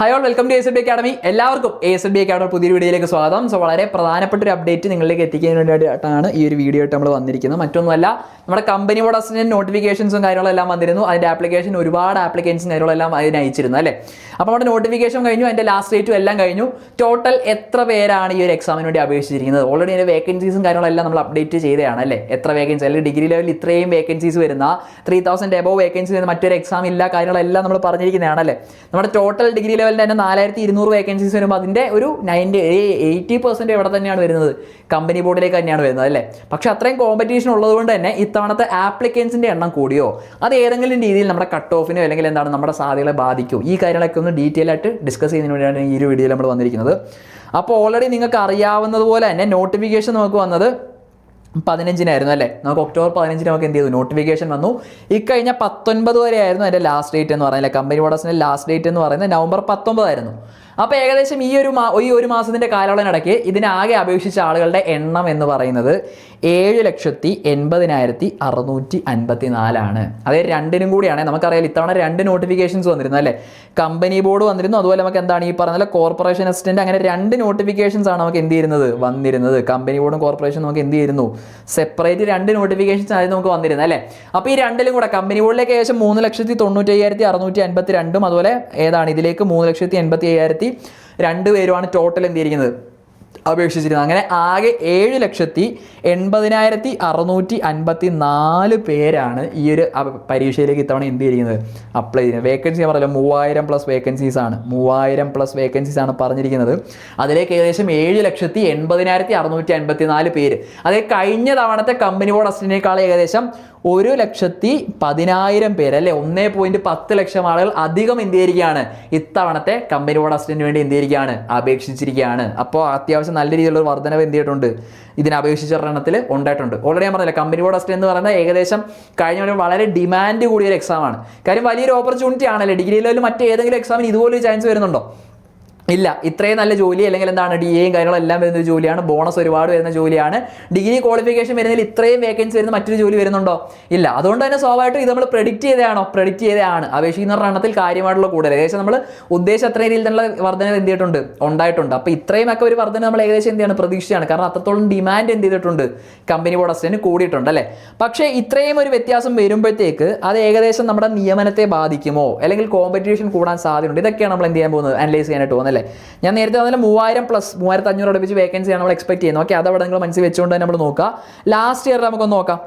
Hi all welcome to S B academy എല്ലാവർക്കും S B academy പുതിയൊരു വീഡിയോയിലേക്ക് സ്വാഗതം. സോ വളരെ പ്രധാനപ്പെട്ട ഒരു അപ്ഡേറ്റ് നിങ്ങളിലേക്ക് എത്തിക്കാൻ വേണ്ടിയിട്ടാണ് ഈ ഒരു വീഡിയോ ആയിട്ട് നമ്മൾ വന്നിരിക്കുന്നത്. മറ്റൊന്നുമല്ല നമ്മുടെ കമ്പനി നോട്ടിഫിക്കേഷൻസും നോട്ടിഫിക്കേഷൻസും കാര്യങ്ങളെല്ലാം വന്നിരുന്നു. അതിന്റെ ആപ്ലിക്കേഷൻ ഒരുപാട് ആപ്ലിക്കേഷൻസും കാര്യങ്ങളെല്ലാം അതിന് അയച്ചിരുന്നു അല്ലേ? അപ്പോൾ നമ്മുടെ നോട്ടിഫിക്കേഷൻ കഴിഞ്ഞു അതിന്റെ ലാസ്റ്റ് ഡേറ്റും എല്ലാം കഴിഞ്ഞു. ടോട്ടൽ എത്ര പേരാണ് ഈ ഒരു എക്സാമിന് വേണ്ടി അപേക്ഷിച്ചിരിക്കുന്നത്? ഓൾറെഡി അതിന്റെ വേക്കൻസീസും കാര്യങ്ങളെല്ലാം നമ്മൾ അപ്ഡേറ്റ് ചെയ്തതാണ് അല്ലേ? എത്ര വേക്കൻസി അല്ലെങ്കിൽ ഡിഗ്രി ലെവലിൽ ഇത്രയും വേക്കൻസീസ് വരുന്ന ത്രീ തൗസൻഡ് എബോ വേക്കൻസി വരുന്ന മറ്റൊരു എക്സാം ഇല്ല കാര്യങ്ങളെല്ലാം നമ്മൾ പറഞ്ഞിരിക്കുന്നതാണ് അല്ലേ? നമ്മുടെ ടോട്ടൽ ഡിഗ്രി ലെവലിൽ തന്നെ നാലായിരത്തി ഇരുന്നൂറ് വേക്കൻസീസ് വരുമ്പോൾ അതിന്റെ ഒരു നയന്റി എയ്റ്റി പെർസെന്റ് എവിടെ തന്നെയാണ് വരുന്നത്. കമ്പനി ബോർഡിലേക്ക് തന്നെയാണ് വരുന്നത് അല്ലേ? പക്ഷെ അത്രയും കോമ്പറ്റീഷൻ ഉള്ളതുകൊണ്ട് തന്നെ ഇത്തവണത്തെ ആപ്ലിക്കൻസിന്റെ എണ്ണം കൂടിയോ? അത് ഏതെങ്കിലും രീതിയിൽ നമ്മുടെ കട്ട് ഓഫിനോ അല്ലെങ്കിൽ എന്താണ് നമ്മുടെ സാധ്യതകളെ ബാധിക്കും ഈ കാര്യങ്ങളൊക്കെ ഒന്ന് ഡീറ്റെയിൽ ആയിട്ട് ഡിസ്കസ് ചെയ്യുന്നതിന് വേണ്ടിയാണ് ഈ ഒരു വീഡിയോയിൽ നമ്മൾ വന്നിരിക്കുന്നത്. അപ്പോൾ ഓൾറെഡി നിങ്ങൾക്ക് അറിയാവുന്നതുപോലെ തന്നെ നോട്ടിഫിക്കേഷൻ നമുക്ക് വന്നത് പതിനഞ്ചിനായിരുന്നു അല്ലേ? നമുക്ക് ഒക്ടോബർ പതിനഞ്ചിന് നമുക്ക് എന്ത് ചെയ്തു? നോട്ടിഫിക്കേഷൻ വന്നു. ഇക്കഴിഞ്ഞ പത്തൊൻപത് വരെ ആയിരുന്നു അതിന്റെ ലാസ്റ്റ് ഡേറ്റ് എന്ന് പറയുന്നത് കമ്പനി ഓർഡേഴ്സിന്റെ ലാസ്റ്റ് ഡേറ്റ് എന്ന് പറയുന്നത് നവംബർ പത്തൊമ്പതായിരുന്നു അപ്പോൾ ഏകദേശം ഈ ഒരു ഈ ഒരു മാസത്തിന്റെ കാലയളവിനിടയ്ക്ക് ഇതിനാകെ അപേക്ഷിച്ച ആളുകളുടെ എണ്ണം എന്ന് പറയുന്നത് ഏഴ് ലക്ഷത്തി എൺപതിനായിരത്തി അറുന്നൂറ്റി അൻപത്തി നാലാണ് അതായത് രണ്ടിനും കൂടിയാണ്. നമുക്കറിയാം ഇത്തവണ രണ്ട് നോട്ടിഫിക്കേഷൻസ് വന്നിരുന്നു അല്ലേ? കമ്പനി ബോർഡ് വന്നിരുന്നു. അതുപോലെ നമുക്ക് എന്താണ് ഈ പറഞ്ഞ കോർപ്പറേഷൻ അസിസ്റ്റന്റ് അങ്ങനെ രണ്ട് നോട്ടിഫിക്കേഷൻസ് ആണ് നമുക്ക് എന്ത് ചെയ്യുന്നത്? വന്നിരുന്നത്. കമ്പനി ബോർഡും കോർപ്പറേഷനും നമുക്ക് എന്ത് ചെയ്യുന്നു? സെപ്പറേറ്റ് രണ്ട് നോട്ടിഫിക്കേഷൻസ് ആയിരുന്നു നമുക്ക് വന്നിരുന്നത് അല്ലേ? അപ്പോൾ ഈ രണ്ടിലും കൂടെ കമ്പനി ബോർഡിലേക്ക് ഏകദേശം മൂന്ന് ലക്ഷത്തി തൊണ്ണൂറ്റി അയ്യായിരത്തി അറുന്നൂറ്റി അൻപത്തി രണ്ടും അതുപോലെ ഏതാണ് ഇതിലേക്ക് മൂന്ന് ലക്ഷത്തി എൺപത്തി അയ്യായിരത്തി രണ്ട് പേരുമാണ് ടോട്ടൽ എന്ത് ചെയ്തിരിക്കുന്നത്? അപേക്ഷിച്ചിരുന്നത്. അങ്ങനെ ആകെ ഏഴ് ലക്ഷത്തി എൺപതിനായിരത്തി അറുന്നൂറ്റി അൻപത്തി നാല് പേരാണ് ഈ ഒരു പരീക്ഷയിലേക്ക് ഇത്തവണ എന്ത് ചെയ്തിരിക്കുന്നത്? അപ്ലൈ ചെയ്യുന്നത് വേക്കൻസി ഞാൻ പറയല്ലോ മൂവായിരം പ്ലസ് വേക്കൻസീസ് ആണ്. മൂവായിരം പ്ലസ് വേക്കൻസീസ് ആണ് പറഞ്ഞിരിക്കുന്നത്. അതിലേക്ക് ഏകദേശം ഏഴ് ലക്ഷത്തി എൺപതിനായിരത്തി അറുന്നൂറ്റി അൻപത്തി നാല് പേര്. അതേ കഴിഞ്ഞ തവണത്തെ കമ്പനി ബോർഡ് അസിസ്റ്റന്റിനേക്കാൾ ഏകദേശം ഒരു ലക്ഷത്തി പതിനായിരം പേര് അല്ലെ? ഒന്നേ പോയിന്റ് പത്ത് ലക്ഷം ആളുകൾ അധികം എന്ത് ചെയ്തിരിക്കുകയാണ് ഇത്തവണത്തെ കമ്പനി ബോർഡ് അസിസ്റ്റന്റിന് വേണ്ടി എന്ത് ചെയ്തിരിക്കുകയാണ് അപേക്ഷിച്ചിരിക്കുകയാണ്. അപ്പോൾ അത്യാവശ്യം നല്ല രീതിയിലുള്ള വർധനവ് എന്ത് ചെയ്തിട്ടുണ്ട്? ഇതിനെ അപേക്ഷിച്ച എണ്ണത്തിൽ ഉണ്ടായിട്ടുണ്ട്. ഓൾറെഡി ഞാൻ പറഞ്ഞില്ല കമ്പനി ബോർഡ് എന്ന് പറയുന്നത് ഏകദേശം കഴിഞ്ഞ ഒരു വളരെ ഡിമാൻഡ് കൂടിയ ഒരു എക്സാമാണ് കാര്യം വലിയൊരു ഓപ്പർച്യൂണിറ്റി ആണല്ലേ? ഡിഗ്രി ലെവലിൽ മറ്റേതെങ്കിലും എക്സാമിന് ഇതുപോലൊരു ചാൻസ് വരുന്നുണ്ടോ? ഇല്ല ഇത്രയും നല്ല ജോലി അല്ലെങ്കിൽ എന്താണ് ഡി എയും കാര്യങ്ങളും എല്ലാം വരുന്ന ഒരു ജോലിയാണ്. ബോണസ് ഒരുപാട് വരുന്ന ജോലിയാണ്. ഡിഗ്രി ക്വാളിഫിക്കേഷൻ വരുന്നതിൽ ഇത്രയും വേക്കൻസി വരുന്ന മറ്റൊരു ജോലി വരുന്നുണ്ടോ? ഇല്ല. അതുകൊണ്ട് തന്നെ സ്വാഭാവികമായിട്ടും ഇത് നമ്മൾ പ്രെഡിക്റ്റ് ചെയ്തതാണോ? പ്രെഡിക്റ്റ് ചെയ്തതാണ്. അപേക്ഷിക്കുന്ന എണ്ണത്തിൽ കാര്യമായിട്ടുള്ള കൂടുതൽ. ഏകദേശം നമ്മൾ ഉദ്ദേശം അത്രയും രീതിയിൽ തന്നെ വർധന എന്ത് ചെയ്തിട്ടുണ്ട്? ഉണ്ടായിട്ടുണ്ട്. അപ്പോൾ ഇത്രയും ഒക്കെ ഒരു വർധന നമ്മൾ ഏകദേശം എന്ത് ചെയ്യാണ്? പ്രതീക്ഷയാണ് കാരണം അത്രത്തോളം ഡിമാൻഡ് എന്ത് ചെയ്തിട്ടുണ്ട്? കമ്പനി ബോർഡ് കൂടിയിട്ടുണ്ട് അല്ലേ? പക്ഷേ ഇത്രയും ഒരു വ്യത്യാസം വരുമ്പോഴത്തേക്ക് അത് ഏകദേശം നമ്മുടെ നിയമനത്തെ ബാധിക്കുമോ? അല്ലെങ്കിൽ കോമ്പറ്റീഷൻ കൂടാൻ സാധ്യതയുണ്ട്? ഇതൊക്കെയാണ് നമ്മൾ എന്ത് ചെയ്യാൻ പോകുന്നത്? അനലൈസ് ചെയ്യാനായിട്ട് പോകുന്നത് അല്ലേ? ഞാൻ നേരത്തെ പറഞ്ഞാൽ മൂവായിരം പ്ലസ് മൂവായിരത്തി അഞ്ഞൂറ് അടുപ്പിച്ച് വേക്കൻസിയാണ് നമ്മൾ എക്സ്പെക്ട് ചെയ്യുന്നത്. ഓക്കെ അതവിടെ നിങ്ങൾ മനസ്സിൽ വെച്ചുകൊണ്ട് തന്നെ നമ്മൾ നോക്കുക. ലാസ്റ്റ് ഇയർ നമുക്കൊന്ന് നോക്കാം.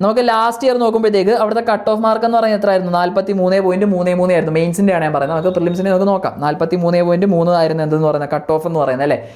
നമുക്ക് ലാസ്റ്റ് ഇയർ നോക്കുമ്പോഴത്തേക്ക് അവിടുത്തെ കട്ട് ഓഫ് മാർക്ക് എന്ന് പറയുന്നത് എത്രയായിരുന്നു? നാൽപ്പത്തി മൂന്ന് പോയിന്റ് മൂന്ന് മൂന്ന് ആയിരുന്നു. മെയിൻസിന്റെ ആണ് ഞാൻ പറയുന്നത്. നമുക്ക് പ്രിലിംസിനെ നമുക്ക് നോക്കാം. നാൽപ്പത്തി മൂന്ന് പോയിന്റ് മൂന്ന് ആയിരുന്നു എന്തെന്ന് പറയുന്നത്? കട്ട് ഓഫ് എന്ന് പറയുന്നത് അല്ലേ?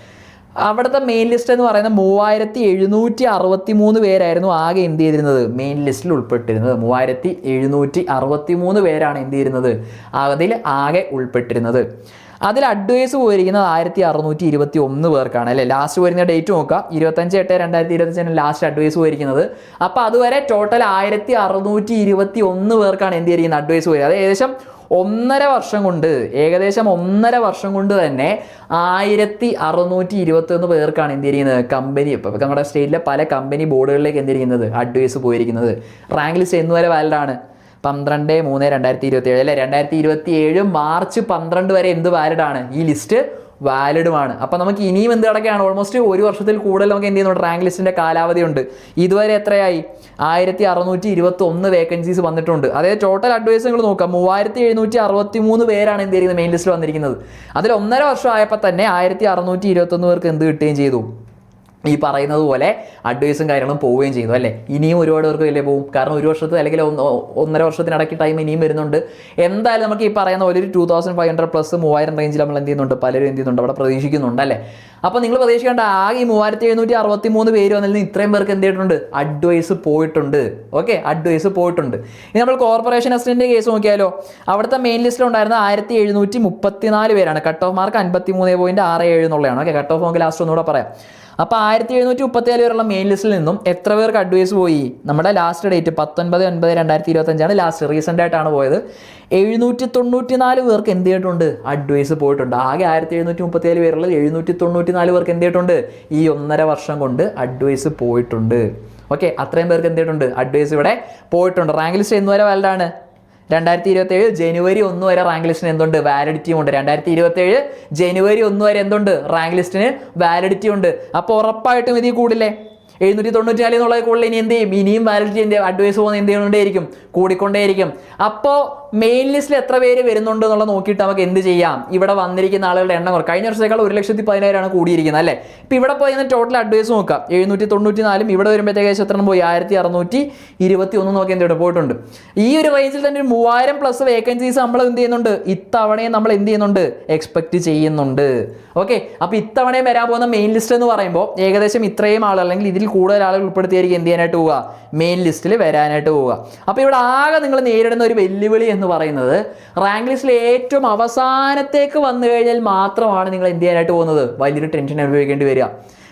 അവിടുത്തെ മെയിൻ ലിസ്റ്റ് എന്ന് പറയുന്നത് മൂവായിരത്തി എഴുന്നൂറ്റി അറുപത്തി മൂന്ന് പേരായിരുന്നു ആകെ എന്ത് ചെയ്തിരുന്നത്? മെയിൻ ലിസ്റ്റിൽ ഉൾപ്പെട്ടിരുന്നത്. മൂവായിരത്തി എഴുന്നൂറ്റി അറുപത്തി മൂന്ന് പേരാണ് എന്ത് ചെയ്തിരുന്നത്? അതിൽ ആകെ ഉൾപ്പെട്ടിരുന്നത്. അതിൽ അഡ്വൈസ് പോയിരിക്കുന്നത് ആയിരത്തി അറുന്നൂറ്റി ഇരുപത്തി ഒന്ന് പേർക്കാണ്. അല്ലേ? ലാസ്റ്റ് വരുന്ന ഡേറ്റ് നോക്കുക. ഇരുപത്തഞ്ച് എട്ട് രണ്ടായിരത്തി ഇരുപത്തഞ്ചാണ് ലാസ്റ്റ് അഡ്വൈസ് പോയിരിക്കുന്നത്. അപ്പോൾ അതുവരെ ടോട്ടൽ ആയിരത്തി അറുന്നൂറ്റി ഇരുപത്തി ഒന്ന് പേർക്കാണ് എന്ത് ചെയ്തിരിക്കുന്നത് അഡ്വൈസ് പോയത്. അത് ഏകദേശം ഒന്നര വർഷം കൊണ്ട് ഏകദേശം ഒന്നര വർഷം കൊണ്ട് തന്നെ ആയിരത്തി അറുന്നൂറ്റി ഇരുപത്തി ഒന്ന് പേർക്കാണ് എന്ത് ചെയ്യുന്നത്? കമ്പനി ഇപ്പം നമ്മുടെ സ്റ്റേറ്റിലെ പല കമ്പനി ബോർഡുകളിലേക്ക് എന്ത് ചെയ്യുന്നത്? അഡ്വൈസ് പോയിരിക്കുന്നത്. റാങ്ക് ലിസ്റ്റ് എന്ന് വരെ വാലിഡാണ് പന്ത്രണ്ട് മൂന്ന് രണ്ടായിരത്തി ഇരുപത്തി ഏഴ് അല്ലെ? രണ്ടായിരത്തി ഇരുപത്തി ഏഴ് മാർച്ച് പന്ത്രണ്ട് വരെ എന്ത് വാലിഡാണ് ഈ ലിസ്റ്റ് വാലിഡുമാണ് അപ്പം നമുക്ക് ഇനിയും എന്ത് കിടക്കുകയാണ് ഓൾമോസ്റ്റ് ഒരു വർഷത്തിൽ കൂടുതൽ നമുക്ക് എന്ത് ചെയ്യുന്നുണ്ട് റാങ്ക് ലിസ്റ്റിന്റെ കാലാവധി ഉണ്ട്. ഇതുവരെ എത്രയായി? ആയിരത്തി അറുന്നൂറ്റി ഇരുപത്തി ഒന്ന് വേക്കൻസീസ് വന്നിട്ടുണ്ട്. അതായത് ടോട്ടൽ അഡ്വൈസ് നിങ്ങൾ നോക്കാം. മൂവായിരത്തി എഴുന്നൂറ്റി അറുപത്തി മൂന്ന് പേരാണ് എന്ത് ചെയ്യുന്നത്? മെയിൻ ലിസ്റ്റിൽ വന്നിരിക്കുന്നത്. അതിൽ ഒന്നര വർഷം ആയപ്പോൾ തന്നെ ആയിരത്തി അറുന്നൂറ്റി ഇരുപത്തൊന്ന് പേർക്ക് എന്ത് കിട്ടുകയും ചെയ്തു? ഈ പറയുന്നത് പോലെ അഡ്വൈസും കാര്യങ്ങളും പോവുകയും ചെയ്തു അല്ലേ? ഇനിയും ഒരുപാട് പേർക്ക് വലിയ പോകും. കാരണം ഒരു വർഷത്തെ അല്ലെങ്കിൽ ഒന്ന് ഒന്നര വർഷത്തിനിടയ്ക്ക് ടൈം ഇനിയും വരുന്നുണ്ട്. എന്തായാലും നമുക്ക് ഈ പറയുന്ന പോലെ ഒരു two thousand five hundred plus മൂവായിരം റേഞ്ചിൽ നമ്മൾ എന്ത് ചെയ്യുന്നുണ്ട്? പലരും എന്ത് ചെയ്യുന്നുണ്ട്? അവിടെ പ്രതീക്ഷിക്കുന്നുണ്ട് അല്ലേ? അപ്പോൾ നിങ്ങൾ പ്രതീക്ഷിക്കേണ്ട ആകെ ഈ മൂവായിരത്തി എഴുന്നൂറ്റി അറുപത്തി മൂന്ന് പേര് വന്നതിൽ ഇത്രയും പേർക്ക് എന്ത് ചെയ്തിട്ടുണ്ട്? അഡ്വൈസ് പോയിട്ടുണ്ട്. ഓക്കെ അഡ്വൈസ് പോയിട്ടുണ്ട്. ഇനി നമ്മൾ കോർപ്പറേഷൻ അസിസ്റ്റന്റ് കേസ് നോക്കിയാലോ. അവിടുത്തെ മെയിൻ ലിസ്റ്റിൽ ഉണ്ടായിരുന്ന ആയിരത്തി എഴുന്നൂറ്റി മുപ്പത്തിനാല് പേരാണ്. കട്ട് ഓഫ് മാർക്ക് അൻപത്തി മൂന്ന് പോയിന്റ് ആറ് ഏഴ് എന്നുള്ളതാണ്. ഓക്കെ കട്ട് ഓഫ് നമുക്ക് ലാസ്റ്റ് ഒന്നുകൂടെ പറയാം. അപ്പോൾ ആയിരത്തി എഴുന്നൂറ്റി മുപ്പത്തിനാല് പേരുള്ള മെയിൻ ലിസ്റ്റിൽ നിന്നും എത്ര പേർക്ക് അഡ്വൈസ് പോയി? നമ്മുടെ ലാസ്റ്റ് ഡേറ്റ് പത്തൊൻപത് ഒൻപത് രണ്ടായിരത്തി ഇരുപത്തഞ്ചാണ് ലാസ്റ്റ് റീസെന്റ് ആയിട്ടാണ് പോയത്. എഴുന്നൂറ്റി തൊണ്ണൂറ്റി നാല് പേർക്ക് എന്ത് ചെയ്തിട്ടുണ്ട്? അഡ്വൈസ് പോയിട്ടുണ്ട്. ആകെ ആയിരത്തി എഴുന്നൂറ്റി മുപ്പത്തിയേഴ് പേരുള്ളത് എഴുന്നൂറ്റി തൊണ്ണൂറ്റി നാല് പേർക്ക് എന്ത് ചെയ്തിട്ടുണ്ട്? ഈ ഒന്നര വർഷം കൊണ്ട് അഡ്വൈസ് പോയിട്ടുണ്ട്. ഓക്കെ അത്രയും പേർക്ക് എന്ത് ചെയ്തിട്ടുണ്ട്? അഡ്വൈസ് ഇവിടെ പോയിട്ടുണ്ട്. റാങ്ക് ലിസ്റ്റ് എന്ന് വരെ വാലിഡാണ് രണ്ടായിരത്തി ഇരുപത്തി ഏഴ് ജനുവരി ഒന്ന് വരെ റാങ്ക് ലിസ്റ്റിന് എന്തുണ്ട്? വാലിഡിറ്റിയും ഉണ്ട്. രണ്ടായിരത്തി ഇരുപത്തി ഏഴ് ജനുവരി ഒന്ന് വരെ എന്തുണ്ട്? റാങ്ക് ലിസ്റ്റിന് വാലിഡിറ്റി ഉണ്ട്. അപ്പോൾ ഉറപ്പായിട്ടും ഇതിൽ കൂടില്ലേ? എഴുന്നൂറ്റി തൊണ്ണൂറ്റി നാല് എന്നുള്ളത് കൂടുതൽ ഇനി എന്ത് ചെയ്യും? ഇനിയും വാലിഡിറ്റി എന്ത് അഡ്വൈസ് പോകുന്ന എന്ത് ചെയ്തുകൊണ്ടേയിരിക്കും കൂടിക്കൊണ്ടേയിരിക്കും അപ്പോൾ മെയിൻ ലിസ്റ്റിൽ എത്ര പേര് വരുന്നുണ്ട് എന്നുള്ളത് നോക്കിയിട്ട് നമുക്ക് എന്ത് ചെയ്യാം? ഇവിടെ വന്നിരിക്കുന്ന ആളുകളുടെ എണ്ണം കുറവ് കഴിഞ്ഞ വർഷത്തേക്കാൾ ഒരു ലക്ഷത്തി പതിനായിരമാണ് കൂടിയിരിക്കുന്നത് അല്ലേ? ഇപ്പം ഇവിടെ പോയി ടോട്ടൽ അഡ്വൈസ് നോക്കാം. എഴുന്നൂറ്റി തൊണ്ണൂറ്റി നാലും ഇവിടെ വരുമ്പോഴത്തേക്ക് ഏകദേശം എത്ര പോയി? ആയിരത്തി അറുന്നൂറ്റി ഇരുപത്തി ഒന്ന് നോക്കി എന്ത് പോയിട്ടുണ്ട്. ഈ ഒരു റേഞ്ചിൽ തന്നെ ഒരു മൂവായിരം പ്ലസ് വേക്കൻസീസ് നമ്മൾ എന്ത് ചെയ്യുന്നുണ്ട്? ഇത്തവണയും നമ്മൾ എന്ത് ചെയ്യുന്നുണ്ട്? എക്സ്പെക്ട് ചെയ്യുന്നുണ്ട്. ഓക്കെ അപ്പോൾ ഇത്തവണയും വരാൻ പോകുന്ന മെയിൻ ലിസ്റ്റ് എന്ന് പറയുമ്പോൾ ഏകദേശം ഇത്രയും ആൾ അല്ലെങ്കിൽ ഇതിൽ കൂടുതൽ ആളുകൾ ഉൾപ്പെടുത്തിയായിരിക്കും എന്ത് ചെയ്യാനായിട്ട് പോവുക? മെയിൻ ലിസ്റ്റിൽ വരാനായിട്ട് പോവുക. അപ്പോൾ ഇവിടെ ആകെ നിങ്ങൾ നേരിടുന്ന ഒരു വെല്ലുവിളി എന്ന് പറയുന്നത് റാങ്ക് ലിസ്റ്റിൽ ഏറ്റവും അവസാനത്തേക്ക് വന്നു കഴിഞ്ഞാൽ മാത്രമാണ് നിങ്ങൾ എന്ത് ചെയ്യാനായിട്ട് പോകുന്നത്? വലിയൊരു ടെൻഷൻ അനുഭവിക്കേണ്ടി വരിക.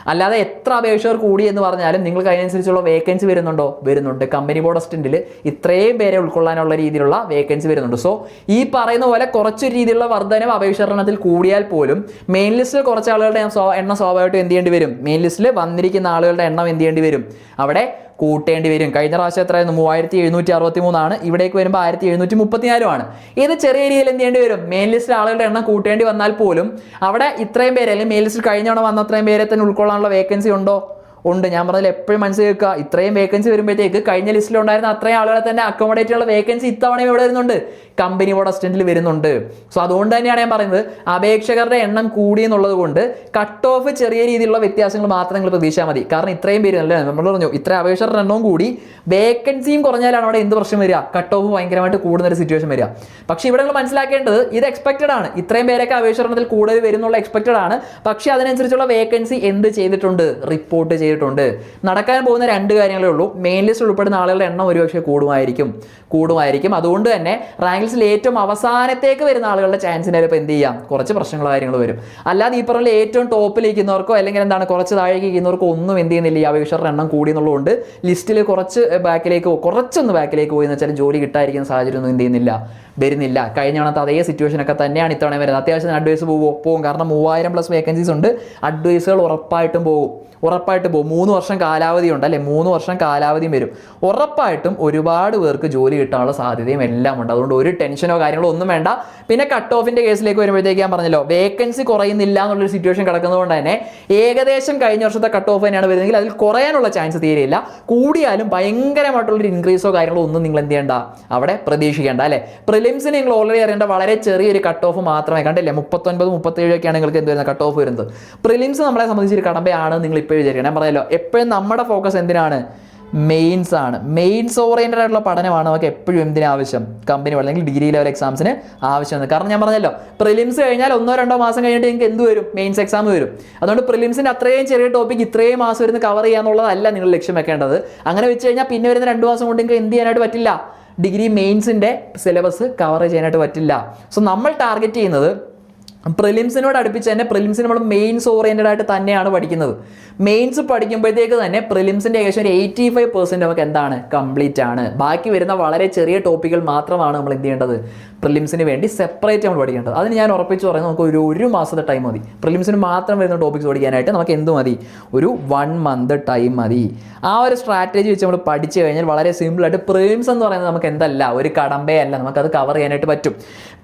അല്ലാതെ എത്ര അപേക്ഷകർ കൂടി എന്ന് പറഞ്ഞാലും നിങ്ങൾക്ക് അതിനനുസരിച്ചുള്ള വേക്കൻസി വരുന്നുണ്ടോ? വരുന്നുണ്ട്. കമ്പനി ബോർഡ് അസിസ്റ്റന്റിൽ ഇത്രയും പേരെ ഉൾക്കൊള്ളാനുള്ള രീതിയിലുള്ള വേക്കൻസി വരുന്നുണ്ട്. സോ ഈ പറയുന്ന പോലെ കുറച്ച് രീതിയിലുള്ള വർധനവ് അപേക്ഷണത്തിൽ കൂടിയാൽ പോലും മെയിൻ ലിസ്റ്റിൽ കുറച്ച് ആളുകളുടെ എണ്ണം സ്വാഭാവികമായിട്ടും എന്ത് ചെയ്യേണ്ടി വരും? മെയിൻ ലിസ്റ്റിൽ വന്നിരിക്കുന്ന ആളുകളുടെ എണ്ണം എന്ത് ചെയ്യേണ്ടി വരും? അവിടെ കൂട്ടേണ്ടി വരും. കഴിഞ്ഞ പ്രാവശ്യം എത്രയായിരുന്നു? മൂവായിരത്തി എഴുന്നൂറ്റി അറുപത്തി മൂന്നാണ് ഇവിടേക്ക് വരുമ്പോൾ ആയിരത്തി എഴുന്നൂറ്റി മുപ്പത്തിനാലുമാണ് ഇത് ചെറിയ രീതിയിൽ എന്ത് ചെയ്യേണ്ടി വരും? മെയിൻ ലിസ്റ്റിൽ ആളുകളുടെ എണ്ണം കൂട്ടേണ്ടി വന്നാൽ പോലും അവിടെ ഇത്രയും പേര് അല്ലെങ്കിൽ മെയിൻ ലിസ്റ്റിൽ കഴിഞ്ഞ വന്ന അത്രയും പേരെ തന്നെ ഉൾക്കൊള്ളാനുള്ള വേക്കൻസി ഉണ്ടോ? ഉണ്ട്. ഞാൻ പറഞ്ഞതിൽ എപ്പോഴും മനസ്സിൽ കേൾക്കുക ഇത്രയും വേക്കൻസി വരുമ്പോഴത്തേക്ക് കഴിഞ്ഞ ലിസ്റ്റിൽ ഉണ്ടായിരുന്ന അത്രയും ആളുകളെ തന്നെ അക്കോമഡേറ്റ് ഉള്ള വേക്കൻസി ഇത്തവണയും ഇവിടെ വരുന്നുണ്ട്. കമ്പനി ബോർഡ് അസിസ്റ്റന്റിൽ വരുന്നുണ്ട്. സോ അതുകൊണ്ട് തന്നെയാണ് ഞാൻ പറയുന്നത് അപേക്ഷകരുടെ എണ്ണം കൂടി എന്നുള്ളത് കൊണ്ട് കട്ട് ഓഫ് ചെറിയ രീതിയിലുള്ള വ്യത്യാസങ്ങൾ മാത്രം നിങ്ങൾ പ്രതീക്ഷിച്ചാൽ മതി. കാരണം ഇത്രയും പേര് അല്ലേ? നമ്മൾ പറഞ്ഞു ഇത്ര അപേക്ഷകരുടെ എണ്ണവും കൂടി വേക്കൻസിയും കുറഞ്ഞാലാണ് അവിടെ എന്ത് പ്രശ്നം വരിക? കട്ട് ഓഫ് ഭയങ്കരമായിട്ട് കൂടുന്ന ഒരു സിറ്റുവേഷൻ വരിക. പക്ഷേ ഇവിടെ നിങ്ങൾ മനസ്സിലാക്കേണ്ടത് ഇത് എക്സ്പെക്റ്റഡ് ആണ്. ഇത്രയും പേരൊക്കെ അപേക്ഷ എണ്ണത്തിൽ കൂടുതൽ വരുന്നുള്ള എക്സ്പെക്റ്റഡ് ആണ്. പക്ഷേ അതിനനുസരിച്ചുള്ള വേക്കൻസി എന്ത് ചെയ്തിട്ടുണ്ട്? റിപ്പോർട്ട് ചെയ്തിട്ടുണ്ട്. നടക്കാൻ പോകുന്ന രണ്ട് കാര്യങ്ങളേ ഉള്ളൂ. മെയിൻ ലിസ്റ്റ് ഉൾപ്പെടുന്ന ആളുകളുടെ എണ്ണം ഒരുപക്ഷെ കൂടുമായിരിക്കും. കൂടുമായിരിക്കും. അതുകൊണ്ട് തന്നെ റാങ്ക് ലിസ്റ്റിൽ ഏറ്റവും അവസാനത്തേക്ക് വരുന്ന ആളുകളുടെ ചാൻസിനെ ഇപ്പോൾ എന്ത് ചെയ്യാം? കുറച്ച് പ്രശ്നങ്ങൾ കാര്യങ്ങൾ വരും. അല്ലാതെ ഈ പറഞ്ഞ ഏറ്റവും ടോപ്പിലിരിക്കുന്നവർക്കോ അല്ലെങ്കിൽ എന്താണ് കുറച്ച് താഴേക്ക് ഇരിക്കുന്നവർക്കോ ഒന്നും എന്ത് ചെയ്യുന്നില്ല. ഈ അപേക്ഷകരുടെ എണ്ണം കൂടി എന്നുള്ളതുകൊണ്ട് ലിസ്റ്റിൽ കുറച്ച് ബാക്കിലേക്ക് കുറച്ചൊന്ന് ബാക്കിലേക്ക് പോയി എന്ന് വെച്ചാൽ ജോലി കിട്ടാതിരിക്കുന്ന സാഹചര്യം ഒന്നും എന്ത് ചെയ്യുന്നില്ല. വരുന്നില്ല. കഴിഞ്ഞ തവണത്തെ അതേ സിറ്റുവേഷൻ ഒക്കെ തന്നെയാണ് ഇത്തവണ വരുന്നത്. അത്യാവശ്യം അഡ്വൈസ് പോകും പോകും കാരണം മൂവായിരം പ്ലസ് വേക്കൻസീസ് ഉണ്ട്. അഡ്വൈസുകൾ ഉറപ്പായിട്ടും പോകും ഉറപ്പായിട്ട് പോകും മൂന്ന് വർഷം കാലാവധി ഉണ്ട് അല്ലെ? മൂന്ന് വർഷം കാലാവധിയും വരും. ഉറപ്പായിട്ടും ഒരുപാട് പേർക്ക് ജോലി കിട്ടാനുള്ള സാധ്യതയും എല്ലാം ഉണ്ട്. അതുകൊണ്ട് ഒരു ടെൻഷനോ കാര്യങ്ങളോ ഒന്നും വേണ്ട. പിന്നെ കട്ട് ഓഫിന്റെ കേസിലേക്ക് വരുമ്പോഴത്തേക്ക് ഞാൻ പറഞ്ഞല്ലോ വേക്കൻസി കുറയുന്നില്ല എന്നുള്ളൊരു സിറ്റുവേഷൻ കിടക്കുന്നതുകൊണ്ട് തന്നെ ഏകദേശം കഴിഞ്ഞ വർഷത്തെ കട്ട് ഓഫ് തന്നെയാണ് വരുന്നതെങ്കിൽ അതിൽ കുറയാനുള്ള ചാൻസ് തീരെയില്ല. കൂടിയാലും ഭയങ്കരമായിട്ടുള്ളൊരു ഇൻക്രീസോ കാര്യങ്ങളോ ഒന്നും നിങ്ങൾ എന്ത് ചെയ്യേണ്ട. അവിടെ പ്രതീക്ഷിക്കേണ്ട അല്ലെ? പ്രിലിംസിന് നിങ്ങൾ ഓൾറെഡി അറിയേണ്ട. വളരെ ചെറിയൊരു കട്ട് ഓഫ് മാത്രമേ കണ്ടില്ലേ? മുപ്പത്തൊൻപത് മുപ്പത്തേഴൊക്കെയാണ് നിങ്ങൾക്ക് എന്ത് വരുന്നത്? കട്ട് ഓഫ് വരുന്നത്. പ്രിലിംസ് നമ്മളെ സംബന്ധിച്ചൊരു കടമ്പയാണ് നിങ്ങൾ ഇപ്പോൾ വിചാരിക്കണം. ഞാൻ പറയാലോ എപ്പോഴും നമ്മുടെ ഫോക്കസ് എന്തിനാണ്? മെയിൻസ് ആണ്. മെയിൻസ് ഓറിയന്റഡ് ആയിട്ടുള്ള പഠനമാണ് നമുക്ക് എപ്പോഴും എന്തിനു ആവശ്യം? കമ്പനി അല്ലെങ്കിൽ ഡിഗ്രി ലെവൽ എക്സാംസിന് ആവശ്യമാണ് കാരണം ഞാൻ പറഞ്ഞല്ലോ പ്രിലിംസ് കഴിഞ്ഞാൽ ഒന്നോ രണ്ടോ മാസം കഴിഞ്ഞിട്ട് നിങ്ങൾക്ക് എന്ത് വരും? മെയിൻസ് എക്സാം വരും. അതുകൊണ്ട് പ്രിലിംസിന്റെ അത്രയും ചെറിയ ടോപ്പിക് ഇത്രയും മാസം വരുന്ന കവർ ചെയ്യാന്നുള്ളതല്ല നിങ്ങൾ ലക്ഷ്യം വെക്കേണ്ടത്. അങ്ങനെ വെച്ച് കഴിഞ്ഞാൽ പിന്നെ വരുന്ന രണ്ട് മാസം കൊണ്ട് നിങ്ങൾക്ക് എന്ത് ചെയ്യാനായിട്ട് പറ്റില്ല? ഡിഗ്രി മെയിൻസിന്റെ സിലബസ് കവർ ചെയ്യാനായിട്ട് പറ്റില്ല. സോ നമ്മൾ ടാർഗറ്റ് ചെയ്യുന്നത് പ്രിലിംസിനോട് അടുപ്പിച്ച് തന്നെ പ്രിലിംസ് നമ്മൾ മെയിൻസ് ഓറിയന്റഡ് ആയിട്ട് തന്നെയാണ് പഠിക്കുന്നത്. മെയിൻസ് പഠിക്കുമ്പോഴത്തേക്ക് തന്നെ പ്രിലിംസിന്റെ ഏകദേശം ഒരു എയ്റ്റി ഫൈവ് പെർസെന്റ് നമുക്ക് എന്താണ്? കംപ്ലീറ്റ് ആണ്. ബാക്കി വരുന്ന വളരെ ചെറിയ ടോപ്പിക്കുകൾ മാത്രമാണ് നമ്മൾ എന്ത് ചെയ്യേണ്ടത്? പ്രിലിംസിന് വേണ്ടി സെപ്പറേറ്റ് നമ്മൾ പഠിക്കേണ്ടത്. അതിന് ഞാൻ ഉറപ്പിച്ച് പറയുന്നത് നമുക്ക് ഒരു ഒരു മാസത്തെ ടൈം മതി. പ്രിലിംസിന് മാത്രം വരുന്ന ടോപ്പിക്സ് പഠിക്കാനായിട്ട് നമുക്ക് എന്ത് മതി? ഒരു വൺ മന്ത് ടൈം മതി. ആ ഒരു സ്ട്രാറ്റജി വെച്ച് നമ്മൾ പഠിച്ചു കഴിഞ്ഞാൽ വളരെ സിമ്പിളായിട്ട് പ്രിലിംസ് എന്ന് പറയുന്നത് നമുക്ക് എന്തല്ല? ഒരു കടമ്പയല്ല. നമുക്കത് കവർ ചെയ്യാനായിട്ട് പറ്റും.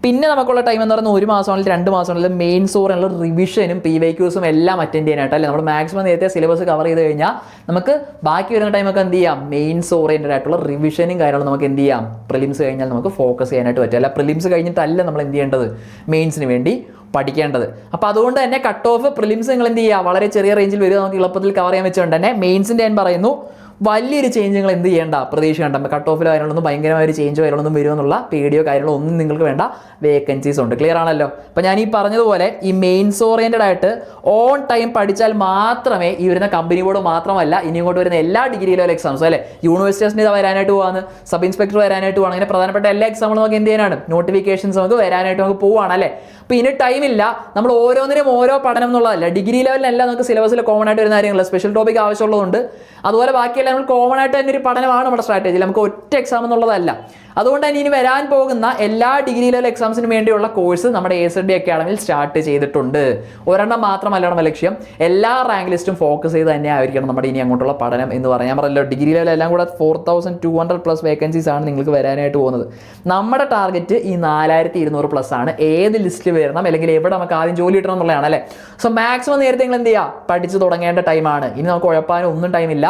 പിന്നെ നമുക്കുള്ള ടൈം എന്ന് പറയുന്നത് ഒരു മാസമാണെങ്കിൽ രണ്ട് മാസമാണെങ്കിലും മെയിൻ സോറിനുള്ള റിവിഷനും പി വൈ ക്യൂസും എല്ലാം അറ്റൻഡ് ചെയ്യാനായിട്ട് അല്ലേ? നമ്മൾ മാക്സിമം നേരത്തെ സിലബസ് കവർ ചെയ്ത് കഴിഞ്ഞാൽ നമുക്ക് ബാക്കി വരുന്ന ടൈമൊക്കെ എന്ത് ചെയ്യാം? മെയിൻസ് ഓറിയന്റഡ് ആയിട്ടുള്ള റിവിഷനും കാര്യങ്ങളും നമുക്ക് എന്ത് ചെയ്യാം? പ്രിലിംസ് കഴിഞ്ഞാൽ നമുക്ക് ഫോക്കസ് ചെയ്യാനായിട്ട് പറ്റും. അല്ല പ്രിലിംസ് കഴിഞ്ഞിട്ടല്ല നമ്മൾ എന്ത് ചെയ്യേണ്ടത്? മെയിൻസിന് വേണ്ടി പഠിക്കേണ്ടത്. അപ്പോൾ അതുകൊണ്ട് തന്നെ കട്ട് ഓഫ് പ്രിലിംസ് നിങ്ങൾ എന്ത് ചെയ്യുക? വളരെ ചെറിയ റേഞ്ചിൽ വരിക. നമുക്ക് എളുപ്പത്തിൽ കവർ ചെയ്യാൻ വെച്ചുകൊണ്ട് തന്നെ മെയിൻസിന്റെ ഞാൻ പറയുന്നു. വലിയൊരു ചേഞ്ചുകൾ എന്ത് ചെയ്യേണ്ട? പ്രതീക്ഷിക്കേണ്ട കട്ട് ഓഫിലോ കാര്യങ്ങളൊന്നും ഭയങ്കരമായ ഒരു ചേഞ്ചോ കാര്യങ്ങളൊന്നും വരുമെന്നുള്ള പേടിയോ കാര്യങ്ങളോ ഒന്നും നിങ്ങൾക്ക് വേണ്ട. വേക്കൻസീസ് ഉണ്ട്. ക്ലിയർ ആണല്ലോ? അപ്പോൾ ഞാൻ ഈ പറഞ്ഞതുപോലെ ഈ മെയിൻസ് ഓറിയന്റഡ് ആയിട്ട് ഓൺ ടൈം പഠിച്ചാൽ മാത്രമേ ഈ വരുന്ന കമ്പനി ബോർഡ് മാത്രമല്ല ഇനി ഇങ്ങോട്ട് വരുന്ന എല്ലാ ഡിഗ്രി ലെവൽ എക്സാംസും അല്ലേ? യൂണിവേഴ്സിറ്റീസിന് ഇത് വരാനായിട്ട് പോകാന്ന് സബ് ഇൻസ്പെക്ടർ വരാനായിട്ട് പോകാൻ അങ്ങനെ പ്രധാനപ്പെട്ട എല്ലാ എക്സാമുകളും നമുക്ക് എന്ത് ചെയ്യാനാണ്? നോട്ടിഫിക്കേഷൻസ് നമുക്ക് വരാനായിട്ട് നമുക്ക് പോവാണ് അല്ലേ? അപ്പോൾ ഇനി ടൈമില്ല നമ്മൾ ഓരോന്നിനും ഓരോ പഠനം എന്നുള്ളതല്ല. ഡിഗ്രി ലെവലിലല്ല നമുക്ക് സിലബസിൽ കോമൺ ആയിട്ട് വരുന്ന കാര്യങ്ങൾ സ്പെഷ്യൽ ടോപ്പിക് ആവശ്യമുള്ളതുണ്ട്. അതുപോലെ ലെവൽ കോമൺ ആയിട്ട് തന്നെ ഒരു പഠനമാണ് നമ്മുടെ സ്ട്രാറ്റജി നമുക്ക് ഒറ്റ എക്സാം എന്നുള്ളതല്ല. അതുകൊണ്ട് തന്നെ ഇനി വരാൻ പോകുന്ന എല്ലാ ഡിഗ്രി ലെവൽ എക്സാംസിന് വേണ്ടിയുള്ള കോഴ്സ് നമ്മുടെ എ എസ് ഡി അക്കാഡമിയിൽ സ്റ്റാർട്ട് ചെയ്തിട്ടുണ്ട്. ഒരെണ്ണം മാത്രമല്ല നമ്മുടെ ലക്ഷ്യം. എല്ലാ റാങ്ക് ലിസ്റ്റും ഫോക്കസ് ചെയ്ത് തന്നെ ആയിരിക്കണം നമ്മുടെ ഇനി അങ്ങോട്ടുള്ള പഠനം എന്ന് പറയാൻ പറയുമല്ലോ ഡിഗ്രി ലെവൽ എല്ലാം കൂടെ four thousand two hundred plus vacancies ആണ് നിങ്ങൾക്ക് വരാനായിട്ട് പോകുന്നത്. നമ്മുടെ ടാർഗറ്റ് ഈ നാലായിരത്തി ഇരുന്നൂറ് പ്ലസ് ആണ്. ഏത് ലിസ്റ്റിൽ വരണം? അല്ലെങ്കിൽ എവിടെ നമുക്ക് ആദ്യം ജോലി കിട്ടണം എന്നുള്ളതാണ് അല്ലേ? സോ മാക്സിമം നേരത്തെ നിങ്ങൾ എന്ത് ചെയ്യുക? പഠിച്ചു തുടങ്ങേണ്ട ടൈമാണ് ഇനി നമുക്ക് ഉഴപ്പാനും ഒന്നും ടൈമില്ല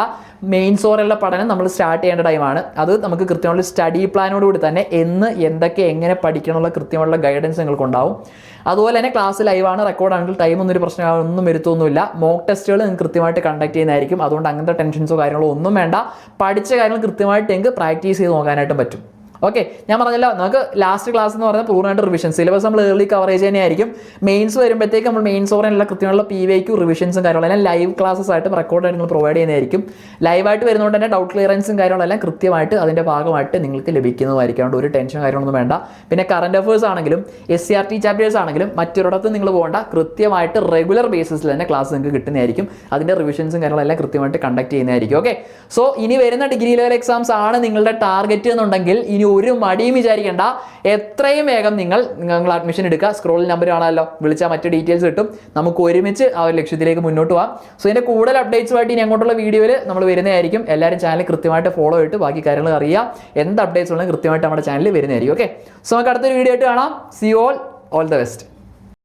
മെയിൻ സോറുള്ള പഠനം നമ്മൾ സ്റ്റാർട്ട് ചെയ്യേണ്ട ടൈമാണ് അത് നമുക്ക് കൃത്യമുള്ള സ്റ്റഡി പ്ലാനോട് കൂടി തന്നെ എന്ന് എന്തൊക്കെ എങ്ങനെ പഠിക്കണമെന്നുള്ള കൃത്യമുള്ള ഗൈഡൻസ് നിങ്ങൾക്ക് ഉണ്ടാവും അതുപോലെ തന്നെ ക്ലാസ് ലൈവാണ് റെക്കോർഡാണെങ്കിൽ ടൈം ഒന്നും ഒരു പ്രശ്നം ഒന്നും വരുത്തൊന്നുമില്ല. മോക്ക് ടെസ്റ്റുകൾ നിങ്ങൾക്ക് കൃത്യമായിട്ട് കണ്ടക്ട് ചെയ്യുന്നതായിരിക്കും. അതുകൊണ്ട് അങ്ങനത്തെ ടെൻഷൻസോ കാര്യങ്ങളോ ഒന്നും വേണ്ട. പഠിച്ച കാര്യങ്ങൾ കൃത്യമായിട്ട് നിങ്ങൾക്ക് പ്രാക്ടീസ് ചെയ്ത് നോക്കാനായിട്ടും പറ്റും. ഓക്കെ ഞാൻ പറഞ്ഞല്ലോ നമുക്ക് ലാസ്റ്റ് ക്ലാസ് എന്ന് പറഞ്ഞാൽ പൂർണമായിട്ട് റിവിഷൻ സിലബസ് നമ്മൾ ഏർലി കവറേജ് തന്നെയായിരിക്കും. മെയിൻസ് വരുമ്പോഴത്തേക്ക് നമ്മൾ മെയിൻസ് ഓറിനുള്ള കൃത്യമുള്ള പി വൈക്കും റിവിഷൻസും കാര്യങ്ങളെല്ലാം ലൈവ് ക്ലാസ്സസ് ആയിട്ട് റെക്കോർഡ് നിങ്ങൾ പ്രൊവൈഡ് ചെയ്യുന്നതായിരിക്കും ലൈവായിട്ട് വരുന്നതുകൊണ്ട് തന്നെ ഡൗട്ട് ക്ലിയറൻസും കാര്യങ്ങളെല്ലാം കൃത്യമായിട്ട് അതിന്റെ ഭാഗമായിട്ട് നിങ്ങൾക്ക് ലഭിക്കുന്നതായിരിക്കും. അതുകൊണ്ട് ഒരു ടെൻഷൻ കാര്യങ്ങളൊന്നും വേണ്ട. പിന്നെ കറണ്ട് അഫേഴ്സ് ആണെങ്കിലും S C R T chapters ആണെങ്കിലും മറ്റൊരിടത്ത് നിങ്ങൾ പോകേണ്ട. കൃത്യമായിട്ട് റെഗുലർ ബേസിസിൽ തന്നെ ക്ലാസ് നിങ്ങൾക്ക് കിട്ടുന്നതായിരിക്കും. അതിന്റെ റിവിഷൻസും കാര്യങ്ങളെല്ലാം കൃത്യമായിട്ട് കണ്ടക്ട് ചെയ്യുന്നതായിരിക്കും. ഓക്കെ സോ ഇനി വരുന്ന ഡിഗ്രി ലെവൽ എക്സാംസ് ആണ് നിങ്ങളുടെ ടാർഗറ്റ് എന്നുണ്ടെങ്കിൽ ഇനി ഒരു മടിയും വിചാരിക്കേണ്ട. എത്രയും വേഗം നിങ്ങൾ നിങ്ങൾ അഡ്മിഷൻ എടുക്കുക. സ്ക്രോൾ നമ്പർ കാണാമല്ലോ. വിളിച്ചാൽ മറ്റ് ഡീറ്റെയിൽസ് കിട്ടും. നമുക്ക് ഒരുമിച്ച് ആ ഒരു ലക്ഷ്യത്തിലേക്ക് മുന്നോട്ട് പോകാം സോ ഇതിന്റെ കൂടുതൽ അപ്ഡേറ്റ്സുമായിട്ട് ഇനി അങ്ങോട്ടുള്ള വീഡിയോയിൽ നമ്മൾ വരുന്നതായിരിക്കും. എല്ലാവരും ചാനൽ കൃത്യമായിട്ട് ഫോളോ ചെയ്തിട്ട് ബാക്കി കാര്യങ്ങൾ അറിയാം എന്ത് അപ്ഡേറ്റ്സ് ഉണ്ടെങ്കിൽ കൃത്യമായിട്ട് നമ്മുടെ ചാനലിൽ വരുന്നതായിരിക്കും. ഓക്കെ സോ നമുക്ക് അടുത്തൊരു വീഡിയോ ആയിട്ട് കാണാം. See all all the best